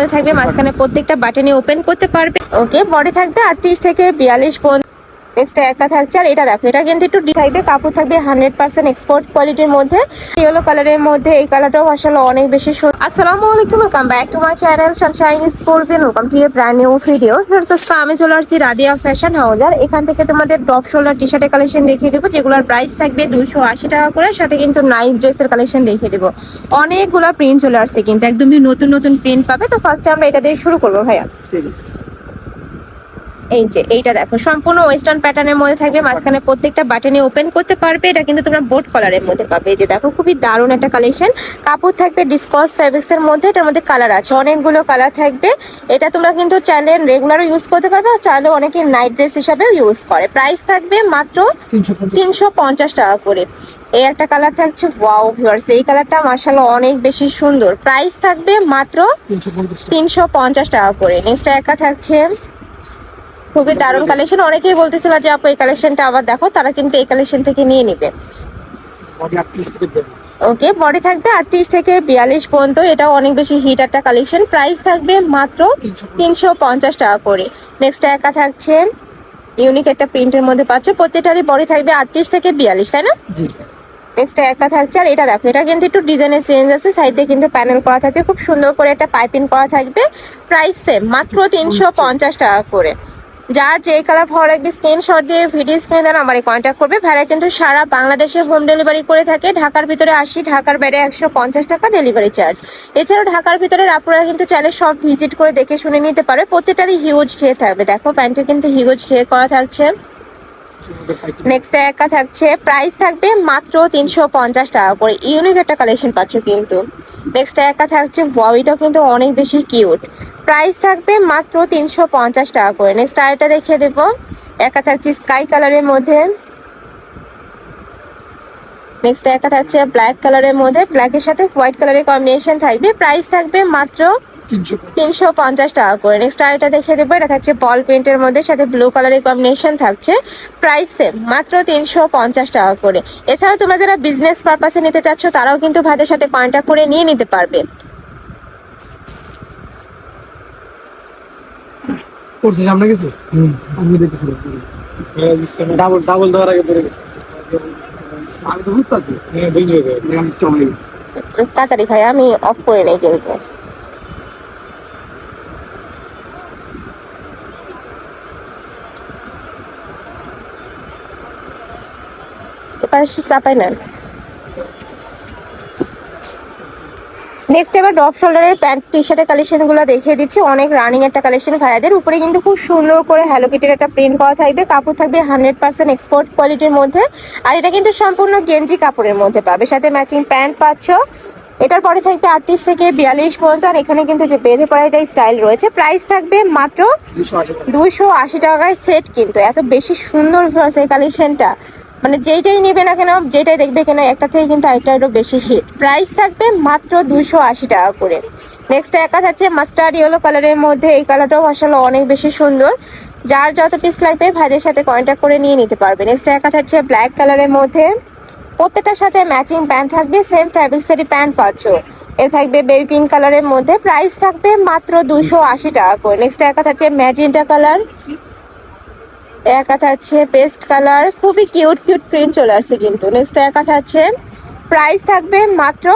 মধ্যে থাকবে, মাঝখানে প্রত্যেকটা বাটনে ওপেন করতে পারবে। ওকে বডি থাকবে আটত্রিশ থেকে বিয়াল্লিশ পর্যন্ত। নেক্সট একটা থাকছে। আর এটা দেখো, এটা কিন্তু একটু থাকবে, কাপড় থাকবে হান্ড্রেড পার্সেন্ট এক্সপোর্ট কোয়ালিটির মধ্যে। ইয়েলো কালারের মধ্যে এই কালারটাও আসলে অনেক বেশি সুন্দর আসসালামু আলাইকুম welcome back to my channel sunshine স্পোর্টবিন welcome to a brand new video আমি চলে আসছি রাদিয়া ফ্যাশন হাউজার এখান থেকে তোমাদের ডপ শোল্ডার টি শার্টের কালেকশন দেখিয়ে দেবো, যেগুলোর প্রাইস থাকবে দুশো আশি টাকা করে। সাথে কিন্তু নাইট ড্রেসের কালেকশন দেখিয়ে দেবো। অনেকগুলো প্রিন্ট চলে আসছে কিন্তু, একদমই নতুন নতুন প্রিন্ট পাবে। তো ফার্স্টে আমরা এটা দিয়ে শুরু করব, ভাইয়া। এই যে এইটা দেখো সম্পূর্ণ ওয়েস্টার্ন প্যাটার্নের মধ্যে থাকবে মাঝখানে প্রত্যেকটা বাটনে ওপেন করতে পারবে এটা কিন্তু তোমরা বোট কলারের মধ্যে পাবে। এই যে দেখো খুবই দারুণ একটা কালেকশন কাপড় থাকবে ডিসকস ফ্যাব্রিক্স এর মধ্যে এটার মধ্যে কালার আছে অনেকগুলো কালার থাকবে। এটা তোমরা কিন্তু চাইলে রেগুলারও ইউজ করতে পারবে আর চাইলে অনেকে নাইট ড্রেস হিসাবেও ইউজ করে। প্রাইস থাকবে মাত্র তিনশো পঞ্চাশ। টাকা করে। এই একটা কালার থাকছে ওয়াও ভিউয়ার্স এই কালারটা মার্শাল্লাহ অনেক বেশি সুন্দর। প্রাইস থাকবে মাত্র তিনশো পঞ্চাশ টাকা। করে। নেক্সট একটা থাকছে খুবই দারুণ কালেকশন অনেকেই বলতেছিল যে আপু এই কালেকশনটা আবার দেখো তারা কিন্তু এই কালেকশন থেকে নিয়ে নিবে। ওকে বডি থাকবে আটত্রিশ থেকে বিয়াল্লিশ পর্যন্ত। এটাও অনেক বেশি হিট একটা কালেকশন প্রাইস থাকবে মাত্র তিনশো পঞ্চাশ টাকা করে। নেক্সট একা থাকছে। ইউনিক একটা প্রিন্টের মধ্যে পাচ্ছ। প্রত্যেকটারই বডি থাকবে আটত্রিশ থেকে বিয়াল্লিশ তাই না? নেক্সট একটা থাকছে আর এটা দেখো এটা কিন্তু একটু ডিজাইনের চেঞ্জ আছে। সাইডে কিন্তু প্যানেল করা থাকছে। খুব সুন্দর করে একটা পাইপিং করা থাকবে। প্রাইস সেম মাত্র তিনশো পঞ্চাশ টাকা করে। যার যে কালার ভালো লাগবে স্ক্রিনশট দিয়ে ভিডিও স্ক্রিনে দেন আমার কন্ট্যাক্ট করবে। ভাড়া কিন্তু সারা বাংলাদেশে হোম ডেলিভারি করে থাকে। ঢাকার ভিতরে আসি, ঢাকার বাইরে একশো পঞ্চাশ টাকা ডেলিভারি চার্জ এছাড়াও ঢাকার ভিতরে আপনারা কিন্তু চাইলে সব ভিজিট করে দেখে শুনে নিতে পারে প্রত্যেকটারই হিউজ খেয়ে থাকবে। দেখো প্যান্টের কিন্তু হিউজ খেয়ে করা থাকছে। নেক্সট একা থাকছে। প্রাইস থাকবে মাত্র তিনশো পঞ্চাশ টাকা করে। ইউনিক একটা কালেকশন পাচ্ছ কিন্তু। নেক্সট একা থাকছে বডিটাও কিন্তু অনেক বেশি কিউট প্রাইস থাকবে মাত্র তিনশো পঞ্চাশ টাকা করে। নেক্সট আরেকটা দেখিয়ে দেবো। একা থাকছে স্কাই কালারের মধ্যে। নেক্সট একটা থাকছে ব্ল্যাক কালারের মধ্যে। ব্ল্যাকের সাথে হোয়াইট কালারের কম্বিনেশন থাকবে। প্রাইস থাকবে মাত্র তিনশো পঞ্চাশ টাকা করে। নেক্সট আরেকটা দেখে দেবো এটা থাকছে বল পেন্টের মধ্যে সাথে ব্লু কালারের কম্বিনেশন থাকছে। প্রাইস সেম মাত্র তিনশো পঞ্চাশ টাকা করে। এছাড়াও তোমরা যারা বিজনেস পারপাসে নিতে চাচ্ছ তারাও কিন্তু ভাইদের সাথে কন্ট্যাক্ট করে নিয়ে নিতে পারবে। করছে সামনে কিছু? আমি দেখেছি ডাবল ডাবল দেওয়ার আগে পড়ে গেছে। আমি তো বুঝতে পারছি। হ্যাঁ স্টপ হয়ে তাড়াতাড়ি ভাই আমি অফ করে নেই কিন্তু। এবার চাপাই নেন। নেক্সট এবার ডপ শোল্ডারের প্যান্ট টি শার্টের কালেকশনগুলো দেখিয়ে দিচ্ছি। অনেক রানিং একটা কালেকশন ভাইয়াদের। উপরে কিন্তু খুব সুন্দর করে হ্যালো কিটির একটা প্রিন্ট করা থাকবে। কাপড় থাকবে হান্ড্রেড পার্সেন্ট এক্সপোর্ট কোয়ালিটির মধ্যে। আর এটা কিন্তু সম্পূর্ণ গেঞ্জি কাপড়ের মধ্যে পাবে। সাথে ম্যাচিং প্যান্ট পাচ্ছ। এটার পরে থাকবে আটত্রিশ থেকে বিয়াল্লিশ পর্যন্ত। আর এখানে কিন্তু যে বেঁধে পড়া এটা স্টাইল রয়েছে। প্রাইস থাকবে মাত্র দুশো আশি দুইশো আশি টাকায় সেট কিন্তু। এত বেশি সুন্দর এই কালেকশনটা মানে যেইটাই নেবে না কেন যেটাই দেখবে কেন, একটা থেকে কিন্তু আরেকটা একটু বেশি হিট প্রাইস থাকবে মাত্র দুশো আশি টাকা করে। নেক্সট একা থাকছে মাস্টার্ড ইয়েলো কালারের মধ্যে এই কালারটাও আসলে অনেক বেশি সুন্দর। যার যত পিস লাগবে ভাইদের সাথে কন্ট্যাক্ট করে নিয়ে নিতে পারবে। নেক্সট একা থাকছে ব্ল্যাক কালারের মধ্যে প্রত্যেকটার সাথে ম্যাচিং প্যান্ট থাকবে সেম ফ্যাব্রিক্সেরই প্যান্ট পাচ্ছ। এ থাকবে বেবি পিঙ্ক কালারের মধ্যে। প্রাইস থাকবে মাত্র দুশো আশি টাকা করে। নেক্সট একা থাকছে ম্যাজেন্টা কালার একা থাকছে পেস্ট কালার খুবই কিউট কিউট প্রিন্ট চলে আসছে কিন্তু। নেক্সট একা থাকছে প্রাইস থাকবে মাত্র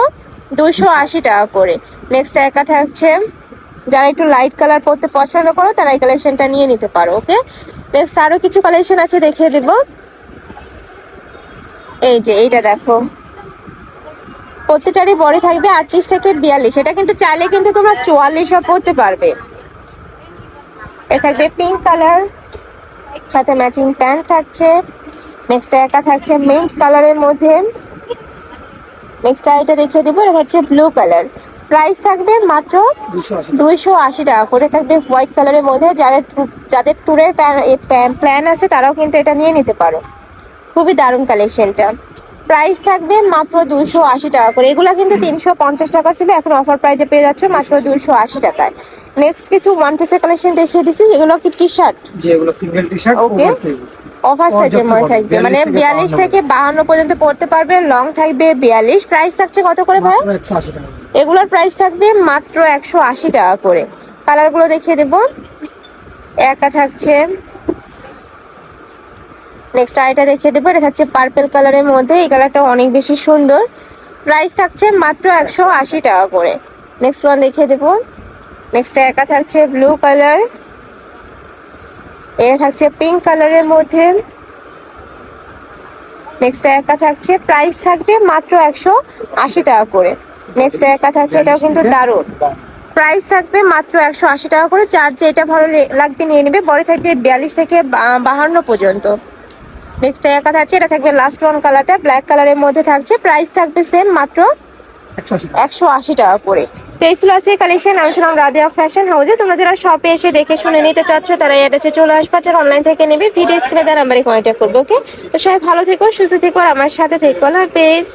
দুশো আশি টাকা করে। নেক্সট একা থাকছে, যারা একটু লাইট কালার পরতে পছন্দ করো, তারা এই কালেকশনটা নিয়ে নিতে পারো ওকে নেক্সট আরও কিছু কালেকশন আছে দেখিয়ে দেবো। এই যে, এইটা দেখো। প্রত্যেকটারই বডি থাকবে আটত্রিশ থেকে বিয়াল্লিশ। এটা কিন্তু চাইলে কিন্তু তোমরা চুয়াল্লিশও পরতে পারবে। এ থাকবে পিঙ্ক কালার সাথে ম্যাচিং প্যান্ট থাকছে নেক্সট একা থাকছে মিন্ট কালারের মধ্যে। নেক্সট এটা দেখিয়ে দেবো, এটা হচ্ছে ব্লু কালার প্রাইস থাকবে মাত্র দুইশো আশি টাকা করে, থাকবে হোয়াইট কালারের মধ্যে। যারা যাদের ট্যুরের প্ল্যান আছে, তারাও কিন্তু এটা নিয়ে নিতে পারো। খুবই দারুণ কালেকশনটা প্রাইস থাকবে মাত্র দুইশো আশি টাকা করে। এগুলো কিন্তু তিনশো পঞ্চাশ টাকা ছিল এখন অফার প্রাইসে পেয়ে যাচ্ছে মাত্র দুইশো আশি টাকায়। নেক্সট কিছু ওয়ান পিসের কালেকশন দেখিয়ে দিচ্ছি এগুলো কি T shirt single T shirt Okay. Over সাইজের মধ্যে থাকবে মানে বিয়াল্লিশ থেকে বাহান্ন পর্যন্ত পড়তে পারবে লং থাকবে বিয়াল্লিশ। প্রাইস থাকছে কত করে ভাই? এগুলোর প্রাইস থাকবে মাত্র একশো আশি টাকা করে। কালারগুলো দেখিয়ে দেবো। একা থাকছে। নেক্সট আইটা দেখিয়ে দেবো। এটা থাকছে পার্পেল কালারের মধ্যে। এই কালারটা অনেক বেশি সুন্দর। প্রাইস থাকছে মাত্র একশো আশি টাকা করে। নেক্সট ওয়ান দেখিয়ে দেবো। নেক্সট একা থাকছে ব্লু কালার এটা থাকছে পিঙ্ক কালারের মধ্যে। নেক্সট একা থাকছে। প্রাইস থাকবে মাত্র একশো আশি টাকা করে। নেক্সট একা থাকছে, এটাও কিন্তু দারুণ। প্রাইস থাকবে মাত্র একশো আশি টাকা করে। চার্জে এটা ভালো লাগবে নিয়ে নেবে। বড় থাকবে বিয়াল্লিশ থেকে বাহান্ন পর্যন্ত। নেক্সট একা থাকছে এটা থাকবে লাস্ট ওয়ান কালারটা ব্ল্যাক কালারের মধ্যে থাকছে প্রাইস থাকবে সেম মাত্র একশো আশি টাকা। একশো আশি টাকা করে। তো এই ছিল আজকে কালেকশন আমি ছিলাম রাদিয়া ফ্যাশন হাউসে তোমরা যারা শপে এসে দেখে শুনে নিতে চাচ্ছ তারা অ্যাড্রেসে চলে আসবে যারা অনলাইন থেকে নেবে। ভিডিও স্ক্রিনে দেওয়া নাম্বারে কন্ট্যাক্ট করবে ওকে তো সবাই ভালো থেকো সুস্থ থেকো আর আমার সাথে থেকো। আল্লাহ হাফেজ।